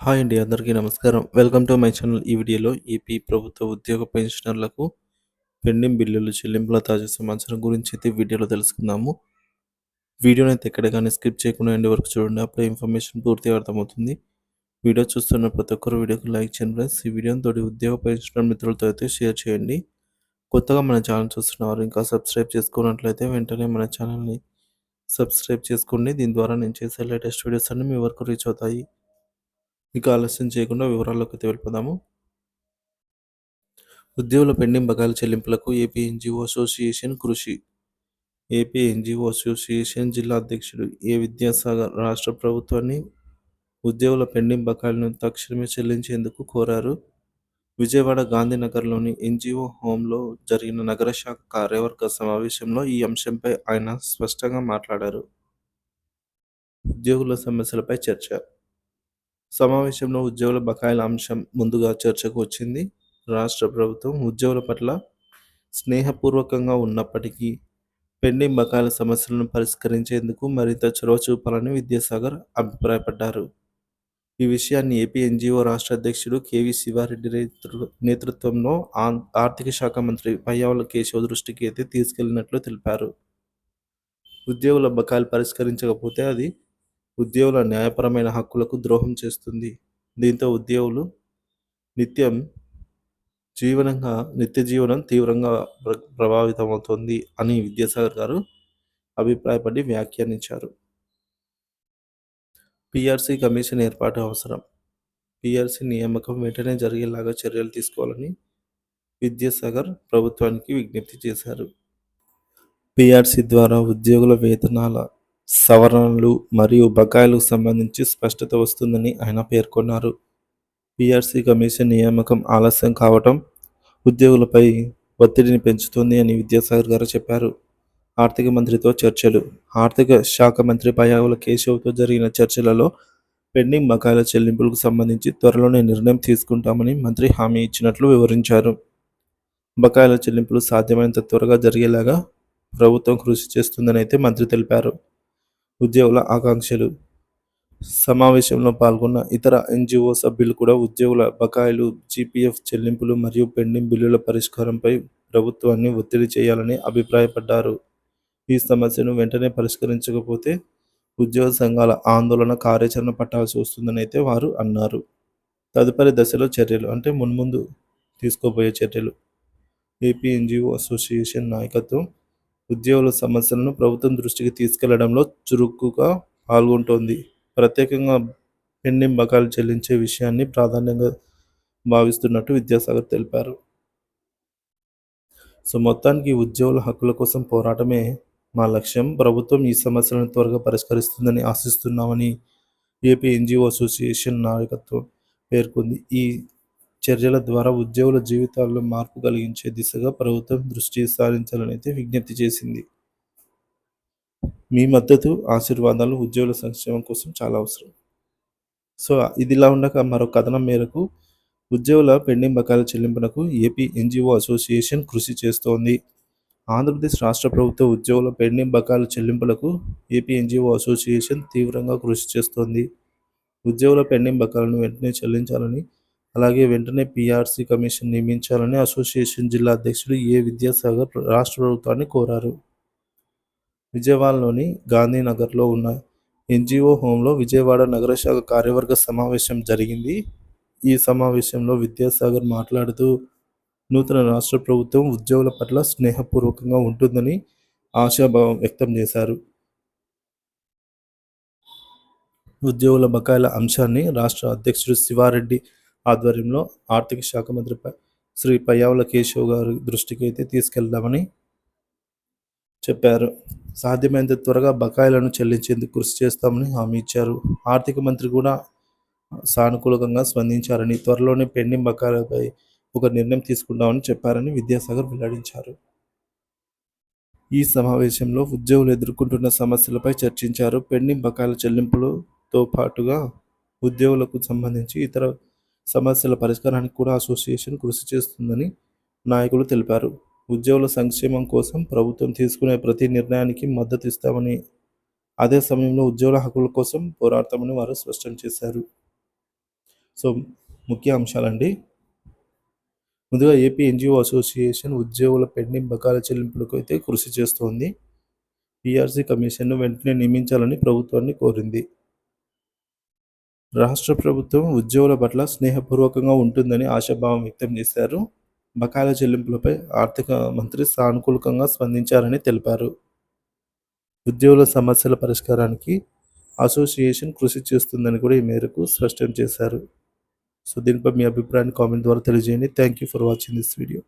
Hi అండి అందరికీ నమస్కారం. Welcome to my channel. ఈ వీడియోలో ఏపీ ప్రభుత్వ ఉద్యోగ పెన్షనర్లకు పెండింగ్ బిల్లులు చెల్లింపుల తాజా సమాచారం గురించి అయితే వీడియోలో తెలుసుకుందాము. వీడియోని అయితే ఎక్కడ కానీ స్కిప్ చేయకుండా ఎండ్ వరకు చూడండి. అప్పుడే ఇన్ఫర్మేషన్ పూర్తిగా అర్థమవుతుంది. వీడియో చూస్తున్న ప్రతి ఒక్కరు వీడియోకి లైక్ చేయండి ఫ్రెండ్స్. ఈ వీడియోని తోటి ఉద్యోగ పెన్షనర్ మిత్రులతో అయితే షేర్ చేయండి. కొత్తగా మన ఛానల్ చూస్తున్నవారు ఇంకా సబ్స్క్రైబ్ చేసుకున్నట్లయితే వెంటనే మన ఛానల్ని సబ్స్క్రైబ్ చేసుకోండి. దీని ద్వారా నేను చేసే లేటెస్ట్ వీడియోస్ అన్నీ మీ వరకు రీచ్ అవుతాయి. ఇక ఆలస్యం చేయకుండా వివరాల్లోకి అయితే వెళ్ళిపోదాము. ఉద్యోగుల పెండింగ్ బకాయిల చెల్లింపులకు ఏపీ ఎన్జిఓ అసోసియేషన్ కృషి. ఏపీ ఎన్జిఓ అసోసియేషన్ జిల్లా అధ్యక్షుడు ఏ విద్యాసాగర్ రాష్ట్ర ప్రభుత్వాన్ని ఉద్యోగుల పెండింగ్ బకాయిలను తక్షణమే చెల్లించేందుకు కోరారు. విజయవాడ గాంధీనగర్లోని ఎన్జిఓ హోంలో జరిగిన నగర శాఖ కార్యవర్గ సమావేశంలో ఈ అంశంపై ఆయన స్పష్టంగా మాట్లాడారు. ఉద్యోగుల సమస్యలపై చర్చ. సమావేశంలో ఉద్యోగుల బకాయిల అంశం ముందుగా చర్చకు వచ్చింది. రాష్ట్ర ప్రభుత్వం ఉద్యోగుల పట్ల స్నేహపూర్వకంగా ఉన్నప్పటికీ పెండింగ్ బకాయిల సమస్యలను పరిష్కరించేందుకు మరింత చొరవ చూపాలని విద్యాసాగర్ అభిప్రాయపడ్డారు. ఈ విషయాన్ని ఏపీ ఎన్జిఓ రాష్ట్ర అధ్యక్షుడు కేవీ శివారెడ్డి నేతృత్వంలో ఆన్- ఆర్థిక శాఖ మంత్రి పయ్యావుల కేశవ దృష్టికి అయితే తీసుకెళ్ళినట్లు తెలిపారు. ఉద్యోగుల బకాయిలు పరిష్కరించకపోతే అది ఉద్యోగుల న్యాయపరమైన హక్కులకు ద్రోహం చేస్తుంది. దీంతో ఉద్యోగులు నిత్యం జీవనంగా నిత్య జీవనం తీవ్రంగా ప్రభావితమవుతుంది అని విద్యాసాగర్ గారు అభిప్రాయపడి వ్యాఖ్యానించారు. పిఆర్సీ కమిషన్ ఏర్పాటు అవసరం. పిఆర్సీ నియామకం వెంటనే జరిగేలాగా చర్యలు తీసుకోవాలని విద్యాసాగర్ ప్రభుత్వానికి విజ్ఞప్తి చేశారు. పిఆర్సీ ద్వారా ఉద్యోగుల వేతనాల సవరణలు మరియు బకాయిలకు సంబంధించి స్పష్టత వస్తుందని ఆయన పేర్కొన్నారు. పిఆర్సీ కమిషన్ నియామకం ఆలస్యం కావటం ఉద్యోగులపై ఒత్తిడిని పెంచుతుంది అని విద్యాసాగర్ గారు చెప్పారు. ఆర్థిక మంత్రితో చర్చలు. ఆర్థిక శాఖ మంత్రి పయావుల కేశవ్తో జరిగిన చర్చలలో పెండింగ్ బకాయిల చెల్లింపులకు సంబంధించి త్వరలోనే నిర్ణయం తీసుకుంటామని మంత్రి హామీ ఇచ్చినట్లు వివరించారు. బకాయిల చెల్లింపులు సాధ్యమైనంత త్వరగా జరిగేలాగా ప్రభుత్వం కృషి చేస్తుందని అయితే మంత్రి తెలిపారు. ఉద్యోగుల ఆకాంక్షలు. సమావేశంలో పాల్గొన్న ఇతర ఎన్జిఓ సభ్యులు కూడా ఉద్యోగుల బకాయిలు జీపీఎఫ్ చెల్లింపులు మరియు పెండింగ్ బిల్లుల పరిష్కారంపై ప్రభుత్వాన్ని ఒత్తిడి చేయాలని అభిప్రాయపడ్డారు. ఈ సమస్యను వెంటనే పరిష్కరించకపోతే ఉద్యోగ సంఘాల ఆందోళన కార్యాచరణ పట్టాల్సి వస్తుందని అయితే వారు అన్నారు. తదుపరి దశలో చర్యలు అంటే మున్ముందు తీసుకోబోయే చర్యలు. ఏపీ ఎన్జిఓ అసోసియేషన్ నాయకత్వం ఉద్యోగుల సమస్యలను ప్రభుత్వం దృష్టికి తీసుకెళ్ళడంలో చురుకుగా పాల్గొంటోంది. ప్రత్యేకంగా పెండింగ్ బకాయిలు చెల్లించే విషయాన్ని ప్రాధాన్యంగా భావిస్తున్నట్టు విద్యాసాగర్ తెలిపారు. సో మొత్తానికి ఉద్యోగుల హక్కుల కోసం పోరాటమే మా లక్ష్యం. ప్రభుత్వం ఈ సమస్యలను త్వరగా పరిష్కరిస్తుందని ఆశిస్తున్నామని ఏపీ ఎన్జిఓ అసోసియేషన్ నాయకత్వం పేర్కొంది. ఈ చర్యల ద్వారా ఉద్యోగుల జీవితాల్లో మార్పు కలిగించే దిశగా ప్రభుత్వం దృష్టి సారించాలని అయితే విజ్ఞప్తి చేసింది. మీ మద్దతు ఆశీర్వాదాలు ఉద్యోగుల సంక్షేమం కోసం చాలా అవసరం. సో ఇదిలా ఉండక మరో కథనం మేరకు ఉద్యోగుల పెండింగ్ బకాయిల చెల్లింపునకు ఏపీ ఎన్జిఓ అసోసియేషన్ కృషి చేస్తోంది. ఆంధ్రప్రదేశ్ రాష్ట్ర ప్రభుత్వ ఉద్యోగుల పెండింగ్ బకాయిల చెల్లింపులకు ఏపీ ఎన్జిఓ అసోసియేషన్ తీవ్రంగా కృషి చేస్తోంది. ఉద్యోగుల పెండింగ్ బకాయిలను వెంటనే చెల్లించాలని అలాగే వెంటనే పీఆర్సీ కమిషన్ నియమించాలని అసోసియేషన్ జిల్లా అధ్యక్షుడు ఏ విద్యాసాగర్ రాష్ట్ర ప్రభుత్వాన్ని కోరారు. విజయవాడలోని గాంధీనగర్లో ఉన్న ఎన్జిఓ హోంలో విజయవాడ నగర శాఖ కార్యవర్గ సమావేశం జరిగింది. ఈ సమావేశంలో విద్యాసాగర్ మాట్లాడుతూ నూతన రాష్ట్ర ప్రభుత్వం ఉద్యోగుల పట్ల స్నేహపూర్వకంగా ఉంటుందని ఆశాభావం వ్యక్తం చేశారు. ఉద్యోగుల బకాయిల అంశాన్ని రాష్ట్ర అధ్యక్షుడు శివారెడ్డి ఆధ్వర్యంలో ఆర్థిక శాఖ మంత్రి శ్రీ పయ్యావుల కేశవ్ గారి దృష్టికి అయితే తీసుకెళ్దామని చెప్పారు. సాధ్యమైనంత త్వరగా బకాయిలను చెల్లించేందుకు కృషి చేస్తామని హామీ ఇచ్చారు. ఆర్థిక మంత్రి కూడా సానుకూలంగా స్పందించారని త్వరలోనే పెండింగ్ బకాయిలపై ఒక నిర్ణయం తీసుకుంటామని చెప్పారని విద్యాసాగర్ వెల్లడించారు. ఈ సమావేశంలో ఉద్యోగులు ఎదుర్కొంటున్న సమస్యలపై చర్చించారు. పెండింగ్ బకాయిల చెల్లింపులతో పాటుగా ఉద్యోగులకు సంబంధించి ఇతర సమస్యల పరిష్కారానికి కూడా అసోసియేషన్ కృషి చేస్తుందని నాయకులు తెలిపారు. ఉద్యోగుల సంక్షేమం కోసం ప్రభుత్వం తీసుకునే ప్రతి నిర్ణయానికి మద్దతు ఇస్తామని అదే సమయంలో ఉద్యోగుల హక్కుల కోసం పోరాడతామని వారు స్పష్టం చేశారు. సో ముఖ్య అంశాలండి. ముందుగా ఏపీ ఎన్జిఓ అసోసియేషన్ ఉద్యోగుల పెండింగ్ బకాల చెల్లింపులకు అయితే కృషి చేస్తోంది. పీఆర్సీ కమిషన్ను వెంటనే నియమించాలని ప్రభుత్వాన్ని కోరింది. రాష్ట్ర ప్రభుత్వం ఉద్యోగుల పట్ల స్నేహపూర్వకంగా ఉంటుందని ఆశాభావం వ్యక్తం చేశారు. బకాయిల చెల్లింపులపై ఆర్థిక మంత్రి సానుకూలంగా స్పందించారని తెలిపారు. ఉద్యోగుల సమస్యల పరిష్కారానికి అసోసియేషన్ కృషి చేస్తుందని కూడా ఈ మేరకు స్పష్టం చేశారు. సో దీనిపై మీ అభిప్రాయాన్ని కామెంట్ ద్వారా తెలియజేయండి. Thank you for watching this video